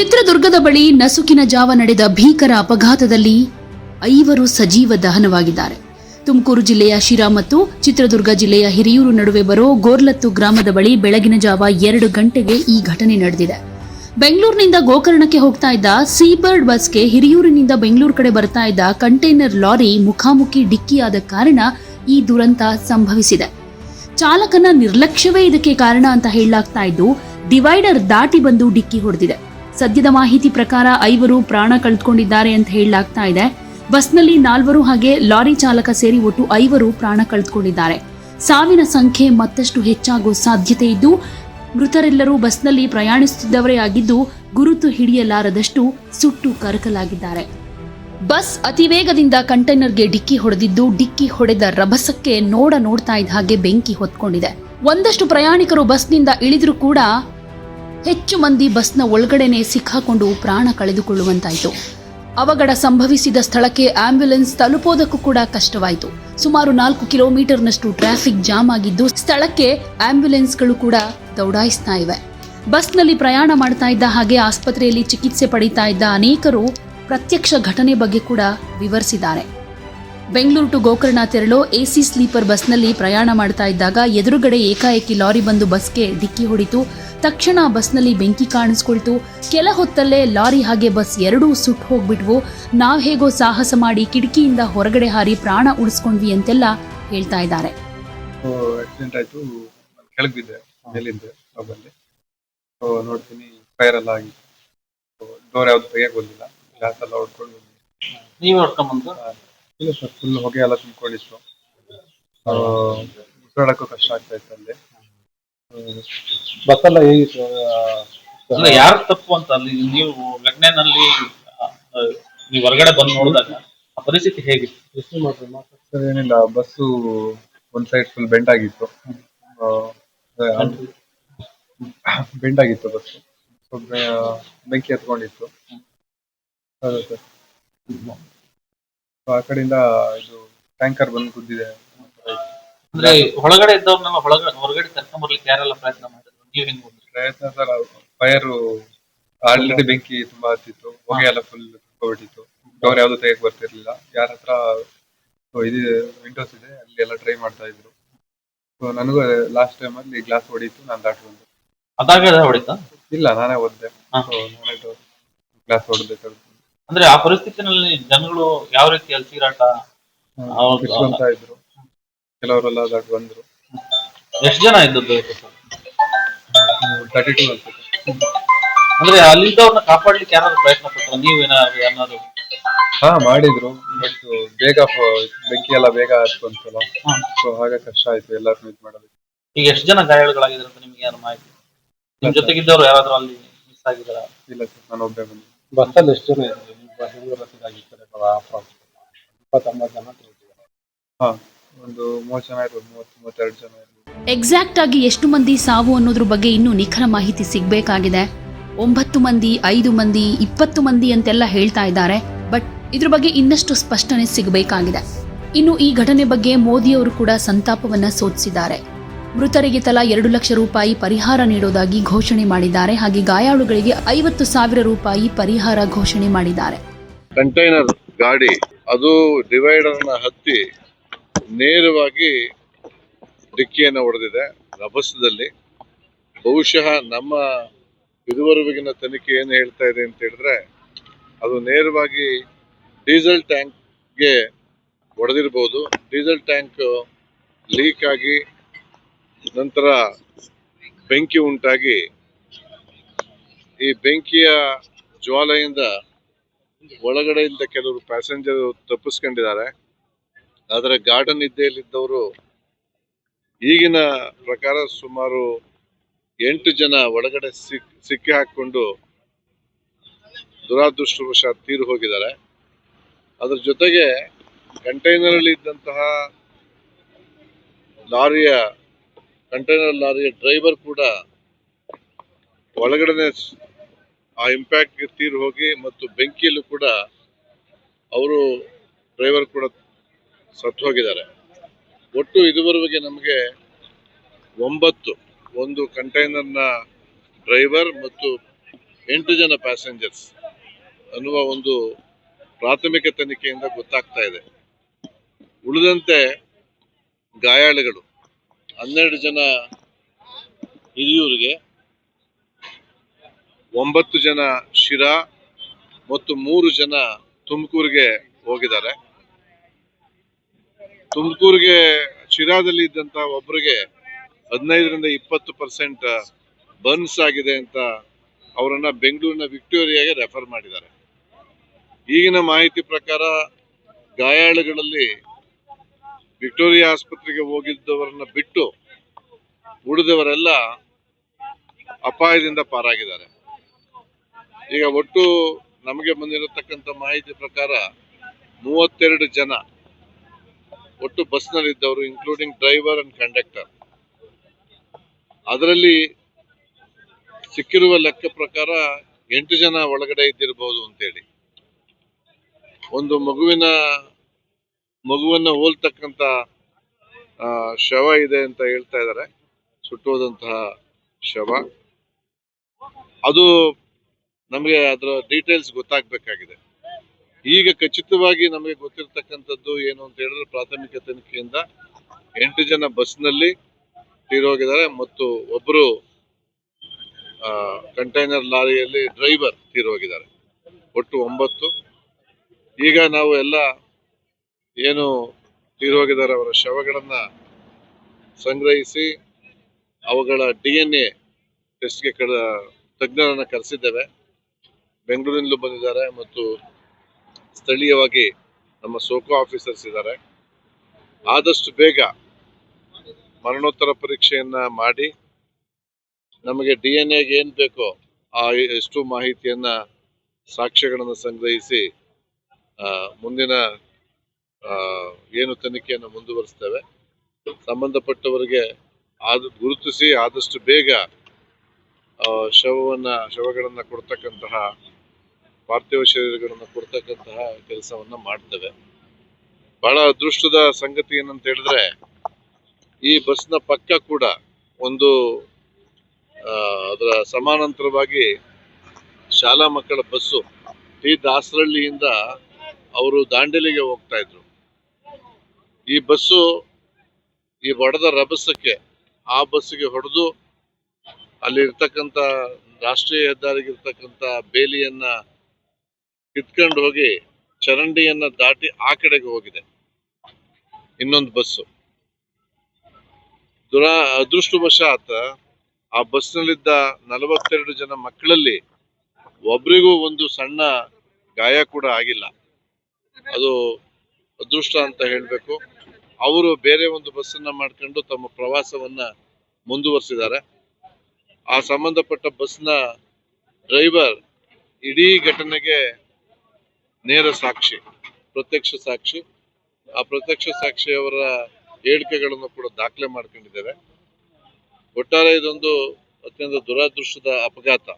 ಚಿತ್ರದುರ್ಗದ ಬಳಿ ನಸುಕಿನ ಜಾವ ನಡೆದ ಭೀಕರ ಅಪಘಾತದಲ್ಲಿ ಐವರು ಸಜೀವ ದಹನವಾಗಿದ್ದಾರೆ. ತುಮಕೂರು ಜಿಲ್ಲೆಯ ಶಿರಾ ಮತ್ತು ಚಿತ್ರದುರ್ಗ ಜಿಲ್ಲೆಯ ಹಿರಿಯೂರು ನಡುವೆ ಬರೋ ಗೋರ್ಲತ್ತು ಗ್ರಾಮದ ಬಳಿ ಬೆಳಗಿನ ಜಾವ ಎರಡು ಗಂಟೆಗೆ ಈ ಘಟನೆ ನಡೆದಿದೆ. ಬೆಂಗಳೂರಿನಿಂದ ಗೋಕರ್ಣಕ್ಕೆ ಹೋಗ್ತಾ ಇದ್ದ ಸೀಬರ್ಡ್ ಬಸ್ಗೆ ಹಿರಿಯೂರಿನಿಂದ ಬೆಂಗಳೂರು ಕಡೆ ಬರ್ತಾ ಇದ್ದ ಕಂಟೈನರ್ ಲಾರಿ ಮುಖಾಮುಖಿ ಡಿಕ್ಕಿಯಾದ ಕಾರಣ ಈ ದುರಂತ ಸಂಭವಿಸಿದೆ. ಚಾಲಕನ ನಿರ್ಲಕ್ಷ್ಯವೇ ಇದಕ್ಕೆ ಕಾರಣ ಅಂತ ಹೇಳಲಾಗ್ತಾ ಇದ್ದು, ಡಿವೈಡರ್ ದಾಟಿ ಬಂದು ಡಿಕ್ಕಿ ಹೊಡೆದಿದೆ. ಸದ್ಯದ ಮಾಹಿತಿ ಪ್ರಕಾರ ಐವರು ಪ್ರಾಣ ಕಳೆದುಕೊಂಡಿದ್ದಾರೆ ಅಂತ ಹೇಳಲಾಗ್ತಾ ಇದೆ. ಬಸ್ನಲ್ಲಿ ನಾಲ್ವರು ಹಾಗೆ ಲಾರಿ ಚಾಲಕ ಸೇರಿ ಒಟ್ಟು ಐವರು ಪ್ರಾಣ ಕಳೆದುಕೊಂಡಿದ್ದಾರೆ. ಸಾವಿನ ಸಂಖ್ಯೆ ಮತ್ತಷ್ಟು ಹೆಚ್ಚಾಗುವ ಸಾಧ್ಯತೆ ಇದ್ದು, ಮೃತರೆಲ್ಲರೂ ಬಸ್ನಲ್ಲಿ ಪ್ರಯಾಣಿಸುತ್ತಿದ್ದವರೇ ಆಗಿದ್ದು, ಗುರುತು ಹಿಡಿಯಲಾರದಷ್ಟು ಸುಟ್ಟು ಕರಕಲಾಗಿದ್ದಾರೆ. ಬಸ್ ಅತಿವೇಗದಿಂದ ಕಂಟೈನರ್ಗೆ ಡಿಕ್ಕಿ ಹೊಡೆದಿದ್ದು, ಡಿಕ್ಕಿ ಹೊಡೆದ ರಭಸಕ್ಕೆ ನೋಡ ನೋಡ್ತಾ ಇದ್ದ ಹಾಗೆ ಬೆಂಕಿ ಹೊತ್ಕೊಂಡಿದೆ. ಒಂದಷ್ಟು ಪ್ರಯಾಣಿಕರು ಬಸ್ನಿಂದ ಇಳಿದ್ರೂ ಕೂಡ ಹೆಚ್ಚು ಮಂದಿ ಬಸ್ನ ಒಳಗಡೆನೆ ಸಿಕ್ಕಾಕೊಂಡು ಪ್ರಾಣ ಕಳೆದುಕೊಳ್ಳುವಂತಾಯಿತು. ಅವಘಡ ಸಂಭವಿಸಿದ ಸ್ಥಳಕ್ಕೆ ಆಂಬ್ಯುಲೆನ್ಸ್ ತಲುಪೋದಕ್ಕೂ ಕೂಡ ಕಷ್ಟವಾಯಿತು. ಸುಮಾರು ನಾಲ್ಕು ಕಿಲೋಮೀಟರ್ನಷ್ಟು ಟ್ರಾಫಿಕ್ ಜಾಮ್ ಆಗಿದ್ದು, ಸ್ಥಳಕ್ಕೆ ಆಂಬ್ಯುಲೆನ್ಸ್ಗಳು ಕೂಡ ದೌಡಾಯಿಸ್ತಾ ಇವೆ. ಬಸ್ನಲ್ಲಿ ಪ್ರಯಾಣ ಮಾಡ್ತಾ ಇದ್ದ ಹಾಗೆ ಆಸ್ಪತ್ರೆಯಲ್ಲಿ ಚಿಕಿತ್ಸೆ ಪಡೀತಾ ಇದ್ದ ಅನೇಕರು ಪ್ರತ್ಯಕ್ಷ ಘಟನೆ ಬಗ್ಗೆ ಕೂಡ ವಿವರಿಸಿದ್ದಾರೆ. ಬೆಂಗಳೂರು ಟು ಗೋಕರ್ಣ ತೆರಳೋ ಎಸಿ ಸ್ಲೀಪರ್ ಬಸ್ನಲ್ಲಿ ಪ್ರಯಾಣ ಮಾಡ್ತಾ ಇದ್ದಾಗ ಎದುರುಗಡೆ ಏಕಾಏಕಿ ಲಾರಿ ಬಂದು ಬಸ್ಗೆ ಡಿಕ್ಕಿ ಹೊಡಿತು. ತಕ್ಷಣ ಬಸ್ನಲ್ಲಿ ಬೆಂಕಿ ಕಾಣಿಸ್ಕೊಳ್ತು. ಕೆಲ ಹೊತ್ತಲ್ಲೇ ಲಾರಿ ಹಾಗೆ ಬಸ್ ಎರಡೂ ಸುಟ್ಟು ಹೋಗ್ಬಿಟ್ವು. ನಾವ್ ಹೇಗೋ ಸಾಹಸ ಮಾಡಿ ಕಿಟಕಿಯಿಂದ ಹೊರಗಡೆ ಹಾರಿ ಪ್ರಾಣ ಉಳಿಸ್ಕೊಂಡ್ವಿ ಅಂತೆಲ್ಲ ಹೇಳ್ತಾ ಇದ್ದಾರೆ. ನೋಡ್ತೀನಿ ಫೈರ್ ಎಲ್ಲ ಆಗಿತ್ತು ಡೋರ್ ಯಾವ್ದು ತೆಗಿಯಕ್ ಬಂದಿಲ್ಲ ಗ್ಲಾಸ್ ಎಲ್ಲ ಹೊಡ್ಕೊಂಡು ನೀವ್ ಇಲ್ಲ ಸರ್ ಫುಲ್ ಹೊಗೆ ಎಲ್ಲ ತುಂಬಿಕೊಂಡಿತ್ತು. ಉಸಿರಾಡಕ್ಕೂ ಕಷ್ಟ ಆಗ್ತಾ ಇತ್ತು ಅಲ್ಲಿ. ಬಸ್ ಎಲ್ಲ ಹೇಗಿತ್ತು? ಅಲ್ಲ ಯಾರು ತಪ್ಪು ಅಂತ ಅಲ್ಲಿ ನೀವು ಘಟನೆನಲ್ಲಿ ನೀವು ಹೊರಗಡೆ ಬಂದು ನೋಡಿದಾಗ ಆ ಪರಿಸ್ಥಿತಿ ಮಾತಾಡ್ತಾರೆ ಸರ್ ಏನಿಲ್ಲ ಬಸ್ಸು ಒಂದ್ ಸೈಡ್ ಫುಲ್ ಬೆಂಡ್ ಆಗಿತ್ತು. ಬೆಂಡ್ ಆಗಿತ್ತು ಬಸ್ ಬೆಂಕಿ ಹತ್ಕೊಂಡಿತ್ತು. ಹೌದು ಸರ್. ಆ ಕಡೆಯಿಂದ ಇದು ಟ್ಯಾಂಕರ್ ಬಂದು ಗುದ್ದಿದೆ. ಅಂದ್ರೆ ಒಳಗಡೆ ಇದ್ದವ್ರನ್ನೆಲ್ಲ ಒಳಗಡೆ ಹೊರಗಡೆ ಕರ್ಕೊಂಡ್ ಬರ್ಲಿಕ್ಕೆ ಯಾರೆಲ್ಲ ಪ್ರಯತ್ನ ಮಾಡಿದ್ರು? ನೀವ್ ಹೆಂಗ್ ಪ್ರಯತ್ನ ಸರ್ ಫೈರ್ ಆಲ್ರೆಡಿ ಬೆಂಕಿ ತುಂಬಾ ಹತ್ತಿತ್ತು. ಹೊಗೆ ಎಲ್ಲ ಫುಲ್ ತುಂಬಿಟ್ಟಿತ್ತು ಡೋರ್ ಯಾವ್ದು ತೆಗಿಯಕ್ ಬರ್ತಿರ್ಲಿಲ್ಲ. ಯಾರ ಹತ್ರ ಇದು ವಿಂಡೋಸ್ ಇದೆ ಅಲ್ಲಿ ಎಲ್ಲ ಟ್ರೈ ಮಾಡ್ತಾ ಇದ್ರು. ಸೊ ನನಗೂ ಲಾಸ್ಟ್ ಟೈಮ್ ಅಲ್ಲಿ ಗ್ಲಾಸ್ ಹೊಡೀತು ನಾನು ದಾಟಿ ಬಂದೆ. ಅದಾಗ ಹೊಡಿತಾ? ಇಲ್ಲ ನಾನೇ ಓದ್ದೆ. ಹಾ. ಸೊ ನಾನೇ ಗ್ಲಾಸ್ ಹೊಡೆಬೇಕಾಗುತ್ತೆ. ಅಂದ್ರೆ ಆ ಪರಿಸ್ಥಿತಿನಲ್ಲಿ ಜನಗಳು ಯಾವ ರೀತಿ ಹೌದು. ಅಂತ ಇದ್ರು. ಕೆಲವರೆಲ್ಲ ದಾಟಿ ಬಂದ್ರು. ಎಷ್ಟು ಜನ ಇದ್ದದ್ದು? ತರ್ಟಿ ಟೂ ಅನ್ಸುತ್ತೆ. ಅಂದ್ರೆ ಅಲ್ಲಿದ್ದವ್ರನ್ನ ಕಾಪಾಡ್ಲಿಕ್ಕೆ ಯಾರಾದ್ರು ಪ್ರಯತ್ನ ಪಟ್ಟರು ನೀವೇನಾದ್ರು ಯಾರು ಹಾ ಮಾಡಿದ್ರು. ಬಟ್ ಬೇಗ ಫ- ಬೆಂಕಿ ಎಲ್ಲ ಬೇಗ ಹತ್ಕೊಂತಲ್ಲ ಅಂತಲ್ಲ ಸೊ ಹಾಗೆ ಕಷ್ಟ ಆಯ್ತು ಎಲ್ಲಾರ್ನೂ ಇದು ಮಾಡೋದಕ್ಕೆ. ಈಗ ಎಷ್ಟು ಜನ ಗಾಯಾಳುಗಳಾಗಿದ್ರು ಅಂತ ನಿಮ್ಗೆ ಏನು ಮಾಹಿತಿ? ನಿಮ್ ಜೊತೆಗಿದ್ದವ್ರು ಯಾರಾದ್ರೂ ಅಲ್ಲಿ ಮಿಸ್ ಆಗಿದಾರ ಇಲ್ಲ ಸರ್ ನಾನು ಒಬ್ಬೇ ಬಂದೆ. ಬಸ್ಸಲ್ಲಿ ಎಷ್ಟು ಜನ ಇದ್ರು ಎಕ್ಸಾಕ್ಟ್ ಆಗಿ ಎಷ್ಟು ಮಂದಿ ಸಾವು ಅನ್ನೋದ್ರ ಬಗ್ಗೆ ಇನ್ನೂ ನಿಖರ ಮಾಹಿತಿ ಸಿಗ್ಬೇಕಾಗಿದೆ. ಒಂಬತ್ತು ಮಂದಿ, ಐದು ಮಂದಿ, ಇಪ್ಪತ್ತು ಮಂದಿ ಅಂತೆಲ್ಲ ಹೇಳ್ತಾ ಇದ್ದಾರೆ. ಬಟ್ ಇದ್ರ ಬಗ್ಗೆ ಇನ್ನಷ್ಟು ಸ್ಪಷ್ಟನೆ ಸಿಗಬೇಕಾಗಿದೆ. ಇನ್ನು ಈ ಘಟನೆ ಬಗ್ಗೆ ಮೋದಿಯವರು ಕೂಡ ಸಂತಾಪವನ್ನ ಸೂಚಿಸಿದ್ದಾರೆ ಮೃತರಿಗೆ ತಲಾ ಎರಡು ಲಕ್ಷ ರೂಪಾಯಿ ಪರಿಹಾರ ನೀಡೋದಾಗಿ ಘೋಷಣೆ ಮಾಡಿದ್ದಾರೆ. ಹಾಗೆ ಗಾಯಾಳುಗಳಿಗೆ ಐವತ್ತು ಸಾವಿರ ರೂಪಾಯಿ ಪರಿಹಾರ ಘೋಷಣೆ ಮಾಡಿದ್ದಾರೆ. ಕಂಟೈನರ್ ಗಾಡಿ, ಅದು ಡಿವೈಡರ್ನ ಹತ್ತಿ ನೇರವಾಗಿ ಡಿಕ್ಕಿಯನ್ನು ಹೊಡೆದಿದೆ ರಭಸದಲ್ಲಿ. ಬಹುಶಃ ನಮ್ಮ ಇದುವರೆಗಿನ ತನಿಖೆ ಏನು ಹೇಳ್ತಾ ಇದೆ ಅಂತ ಹೇಳಿದ್ರೆ, ಅದು ನೇರವಾಗಿ ಡೀಸೆಲ್ ಟ್ಯಾಂಕ್ಗೆ ಹೊಡೆದಿರ್ಬೋದು. ಡೀಸೆಲ್ ಟ್ಯಾಂಕ್ ಲೀಕ್ ಆಗಿ ನಂತರ ಬೆಂಕಿ ಉಂಟಾಗಿ ಈ ಬೆಂಕಿಯ ಜ್ವಾಲೆಯಿಂದ ಒಳಗಡೆಯಿಂದ ಕೆಲವರು ಪ್ಯಾಸೆಂಜರ್ ತಪ್ಪಿಸ್ಕೊಂಡಿದ್ದಾರೆ. ಆದರೆ ಗಾರ್ಡನ್ ನಿದ್ದೆಯಲ್ಲಿದ್ದವರು ಈಗಿನ ಪ್ರಕಾರ ಸುಮಾರು ಎಂಟು ಜನ ಒಳಗಡೆ ಸಿಕ್, ಸಿಕ್ಕಿ ಹಾಕಿಕೊಂಡು ದುರಾದೃಷ್ಟವಶ ತೀರು ಹೋಗಿದ್ದಾರೆ. ಅದ್ರ ಜೊತೆಗೆ ಕಂಟೈನರಲ್ಲಿ ಇದ್ದಂತಹ ಲಾರಿಯ, ಕಂಟೈನರ್ ಲಾರಿಯ ಡ್ರೈವರ್ ಕೂಡ ಒಳಗಡೆ ಆ ಇಂಪ್ಯಾಕ್ಟ್ಗೆ ತೀರು ಹೋಗಿ ಮತ್ತು ಬೆಂಕಿಯಲ್ಲೂ ಕೂಡ ಅವರು ಡ್ರೈವರ್ ಕೂಡ ಸತ್ತು ಹೋಗಿದ್ದಾರೆ. ಒಟ್ಟು ಇದುವರೆಗೆ ನಮಗೆ ಒಂಬತ್ತು, ಒಂದು ಕಂಟೈನರ್ನ ಡ್ರೈವರ್ ಮತ್ತು ಎಂಟು ಜನ ಪ್ಯಾಸೆಂಜರ್ಸ್ ಅನ್ನುವ ಒಂದು ಪ್ರಾಥಮಿಕ ತನಿಖೆಯಿಂದ ಗೊತ್ತಾಗ್ತಾ ಇದೆ. ಉಳಿದಂತೆ ಗಾಯಾಳುಗಳು, ಹನ್ನೆರಡು ಜನ ಹಿರಿಯೂರಿಗೆ ಒಂಬತ್ತು ಜನ ಶಿರಾ ಮತ್ತು ಮೂರು ಜನ ತುಮಕೂರಿಗೆ ಹೋಗಿದ್ದಾರೆ. ತುಮಕೂರಿಗೆ, ಶಿರಾದಲ್ಲಿ ಇದ್ದಂತ ಒಬ್ಬರಿಗೆ ಹದಿನೈದರಿಂದ ಇಪ್ಪತ್ತು ಪರ್ಸೆಂಟ್ ಬರ್ನ್ಸ್ ಆಗಿದೆ ಅಂತ ಅವರನ್ನ ಬೆಂಗಳೂರಿನ ವಿಕ್ಟೋರಿಯಾಗೆ ರೆಫರ್ ಮಾಡಿದ್ದಾರೆ. ಈಗಿನ ಮಾಹಿತಿ ಪ್ರಕಾರ ಗಾಯಾಳುಗಳಲ್ಲಿ ವಿಕ್ಟೋರಿಯಾ ಆಸ್ಪತ್ರೆಗೆ ಹೋಗಿದ್ದವರನ್ನ ಬಿಟ್ಟು ಉಳಿದವರೆಲ್ಲ ಅಪಾಯದಿಂದ ಪಾರಾಗಿದ್ದಾರೆ. ಈಗ ಒಟ್ಟು ನಮಗೆ ಬಂದಿರತಕ್ಕಂಥ ಮಾಹಿತಿ ಪ್ರಕಾರ ಮೂವತ್ತೆರಡು ಜನ ಒಟ್ಟು ಬಸ್ ಬಸ್ನಲ್ಲಿದ್ದವರು ಇನ್ಕ್ಲೂಡಿಂಗ್ ಡ್ರೈವರ್ ಅಂಡ್ ಕಂಡಕ್ಟರ್ ಅದರಲ್ಲಿ ಸಿಕ್ಕಿರುವ ಲೆಕ್ಕ ಪ್ರಕಾರ ಎಂಟು ಜನ ಒಳಗಡೆ ಇದ್ದಿರಬಹುದು ಅಂತೇಳಿ. ಒಂದು ಮಗುವಿನ, ಮಗುವನ್ನ ಹೋಲ್ತಕ್ಕಂತ ಶವ ಇದೆ ಅಂತ ಹೇಳ್ತಾ ಇದ್ದಾರೆ. ಸುಟ್ಟೋದಂತಹ ಶವ. ಅದು ನಮಗೆ ಅದರ ಡೀಟೇಲ್ಸ್ ಗೊತ್ತಾಗಬೇಕಾಗಿದೆ. ಈಗ ಖಚಿತವಾಗಿ ನಮಗೆ ಗೊತ್ತಿರತಕ್ಕಂಥದ್ದು ಏನು ಅಂತ ಹೇಳಿದ್ರೆ ಪ್ರಾಥಮಿಕ ತನಿಖೆಯಿಂದ ಎಂಟು ಜನ ಬಸ್ನಲ್ಲಿ ತೀರೋಗಿದ್ದಾರೆ ಮತ್ತು ಒಬ್ಬರು ಕಂಟೈನರ್ ಲಾರಿಯಲ್ಲಿ ಡ್ರೈವರ್ ತೀರೋಗಿದ್ದಾರೆ. ಒಟ್ಟು ಒಂಬತ್ತು. ಈಗ ನಾವು ಎಲ್ಲ ಏನು ತೀರೋಗಿದ್ದಾರೆ ಅವರ ಶವಗಳನ್ನು ಸಂಗ್ರಹಿಸಿ ಅವುಗಳ ಡಿ ಎನ್ ಎ ಟೆಸ್ಟ್ಗೆ ಕಡ, ತಜ್ಞರನ್ನ ಕರೆಸಿದ್ದೇವೆ. ಬೆಂಗಳೂರಿನಲ್ಲೂ ಬಂದಿದ್ದಾರೆ ಮತ್ತು ಸ್ಥಳೀಯವಾಗಿ ನಮ್ಮ ಸೋಕೋ ಆಫೀಸರ್ಸ್ ಇದ್ದಾರೆ. ಆದಷ್ಟು ಬೇಗ ಮರಣೋತ್ತರ ಪರೀಕ್ಷೆಯನ್ನ ಮಾಡಿ ನಮಗೆ ಡಿ ಎನ್ ಎಗೆ ಏನು ಬೇಕೋ ಆ ಎಷ್ಟು ಮಾಹಿತಿಯನ್ನ, ಸಾಕ್ಷ್ಯಗಳನ್ನು ಸಂಗ್ರಹಿಸಿ ಮುಂದಿನ ಏನು ತನಿಖೆಯನ್ನು ಮುಂದುವರಿಸ್ತೇವೆ. ಸಂಬಂಧಪಟ್ಟವರಿಗೆ ಆದ, ಗುರುತಿಸಿ ಆದಷ್ಟು ಬೇಗ ಶವವನ್ನ, ಶವಗಳನ್ನ ಕೊಡ್ತಕ್ಕಂತಹ ಪಾರ್ಥಿವ ಶರೀರಗಳನ್ನು ಕೊಡ್ತಕ್ಕಂತಹ ಕೆಲಸವನ್ನ ಮಾಡ್ತೇವೆ. ಬಹಳ ಅದೃಷ್ಟದ ಸಂಗತಿ ಏನಂತ ಹೇಳಿದ್ರೆ, ಈ ಬಸ್ನ ಪಕ್ಕ ಕೂಡ ಒಂದು ಅದರ ಸಮಾನಾಂತರವಾಗಿ ಶಾಲಾ ಮಕ್ಕಳ ಬಸ್ಸು ಟಿ ದಾಸರಳ್ಳಿಯಿಂದ ಅವರು ದಾಂಡೇಲಿಗೆ ಹೋಗ್ತಾ ಇದ್ರು. ಈ ಬಸ್ಸು ಈ ಹೊಡೆದ ರಭಸಕ್ಕೆ ಆ ಬಸ್ಸಿಗೆ ಹೊಡೆದು ಅಲ್ಲಿ ಇರ್ತಕ್ಕಂಥ ರಾಷ್ಟ್ರೀಯ ಹೆದ್ದಾರಿಗೆ ಇರ್ತಕ್ಕಂಥ ಬೇಲಿಯನ್ನ ಕಿತ್ಕೊಂಡು ಹೋಗಿ ಚರಂಡಿಯನ್ನ ದಾಟಿ ಆ ಕಡೆಗೆ ಹೋಗಿದೆ. ಇನ್ನೊಂದು ಬಸ್ಸು. ದುರ, ಅದೃಷ್ಟವಶಾತ್ ಆ ಬಸ್ನಲ್ಲಿದ್ದ ನಲವತ್ತೆರಡು ಜನ ಮಕ್ಕಳಲ್ಲಿ ಒಬ್ರಿಗೂ ಒಂದು ಸಣ್ಣ ಗಾಯ ಕೂಡ ಆಗಿಲ್ಲ. ಅದು ಅದೃಷ್ಟ ಅಂತ ಹೇಳಬೇಕು. ಅವರು ಬೇರೆ ಒಂದು ಬಸ್ಸನ್ನ ಮಾಡ್ಕೊಂಡು ತಮ್ಮ ಪ್ರವಾಸವನ್ನ ಮುಂದುವರಿಸಿದ್ದಾರೆ. ಆ ಸಂಬಂಧಪಟ್ಟ ಬಸ್ನ ಡ್ರೈವರ್ ಇಡೀ ಘಟನೆಗೆ ನೇರ ಸಾಕ್ಷಿ, ಪ್ರತ್ಯಕ್ಷ ಸಾಕ್ಷಿ. ಆ ಪ್ರತ್ಯಕ್ಷ ಸಾಕ್ಷಿಯವರ ಹೇಳಿಕೆಗಳನ್ನು ಕೂಡ ದಾಖಲೆ ಮಾಡ್ಕೊಂಡಿದ್ದೇವೆ ಒಟ್ಟಾರೆ ಇದೊಂದು ಅತ್ಯಂತ ದುರಾದೃಷ್ಟದ ಅಪಘಾತ.